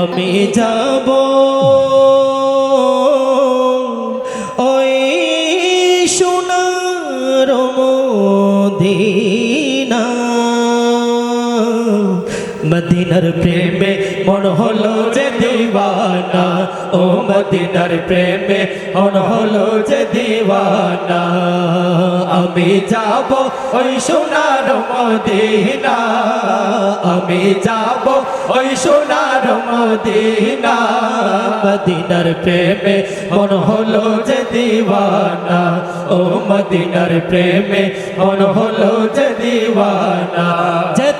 আমি যাব ওই সোনার মদিনা। মদিনার প্রেমে মন হলো যে দিওয়ানা। ও মদিনার প্রেমে মন হলো যে দিওয়ানা। আমি যাব ওই সোনার মদিনা। আমি যাব ওই সোনার মদিনা। মদিনার প্রেমে মন হলো যে দিওয়ানা। ও মদিনার প্রেমে মন হলো যে দিওয়ানা। যে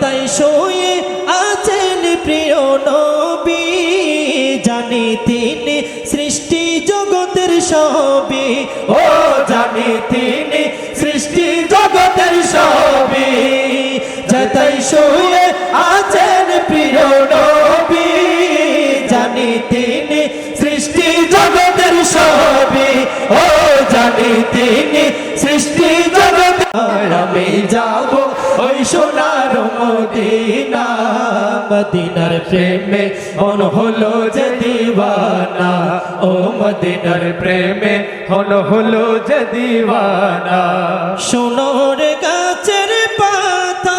সৃষ্টি জগতের সবই। ও জানি তিনি সৃষ্টি জগতের সবই। যতই শুয়ে আছেন প্রিয় জানি তিনি সৃষ্টি জগতের সবই। ও জানি তিনি সৃষ্টি জগৎ আমি যাব ওই সোনার মদিনা মদিনার প্রেমে মন হলো যে দিওয়ানা। ও মদিনার প্রেমে হল হলো যে দিওয়ানা। সোনর গাছের পাতা।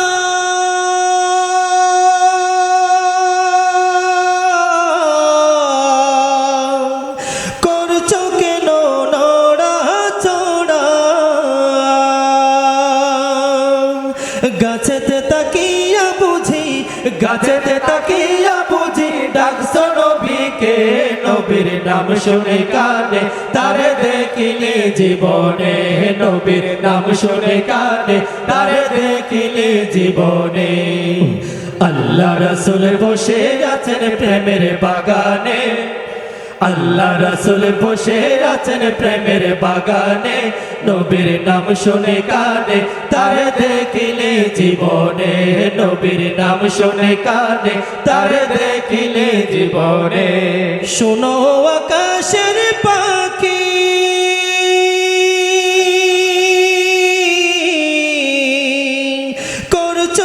গাছেতে তাকিয়া গাছেতে তাকিয়া বুঝি ডাকছো নবীকে নবীর নাম শুনে কানে? তারে দেখিলে জীবনে নবীর নাম শুনে কানে। তারে দেখিলে জীবনে। আল্লাহ রসুল বসে আছেন প্রেমের বাগানে। আল্লাহ রসুল বসে আছেন প্রেমের বাগানে। নবীর নাম শুনে কানে। তার দেখিলে জীবনে নবীর নাম শুনে কানে, তার দেখিলে জীবনে। শোনো আকাশের পাখি। করছ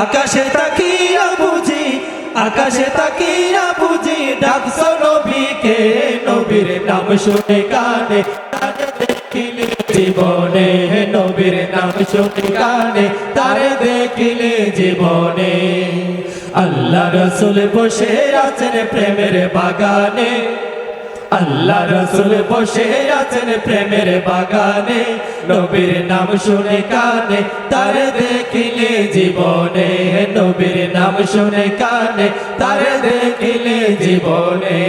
আকাশে তাকিয়া বুঝি, আকাশে তাকিয়া বুঝি ডাকছো শুনে কানে দেখিলে জীবনে নবীর নাম শুনে কানে, তারে দেখিলে জীবনে। আল্লাহ রসুল বসে আছেন প্রেমের বাগানে। আল্লাহ রসুল বসে আছেন প্রেমের বাগানে। নবীর নাম শুনে কানে, তার দেখিলে জীবনে নবীর নাম শুনে কানে, তার দেখিলে জীবনে।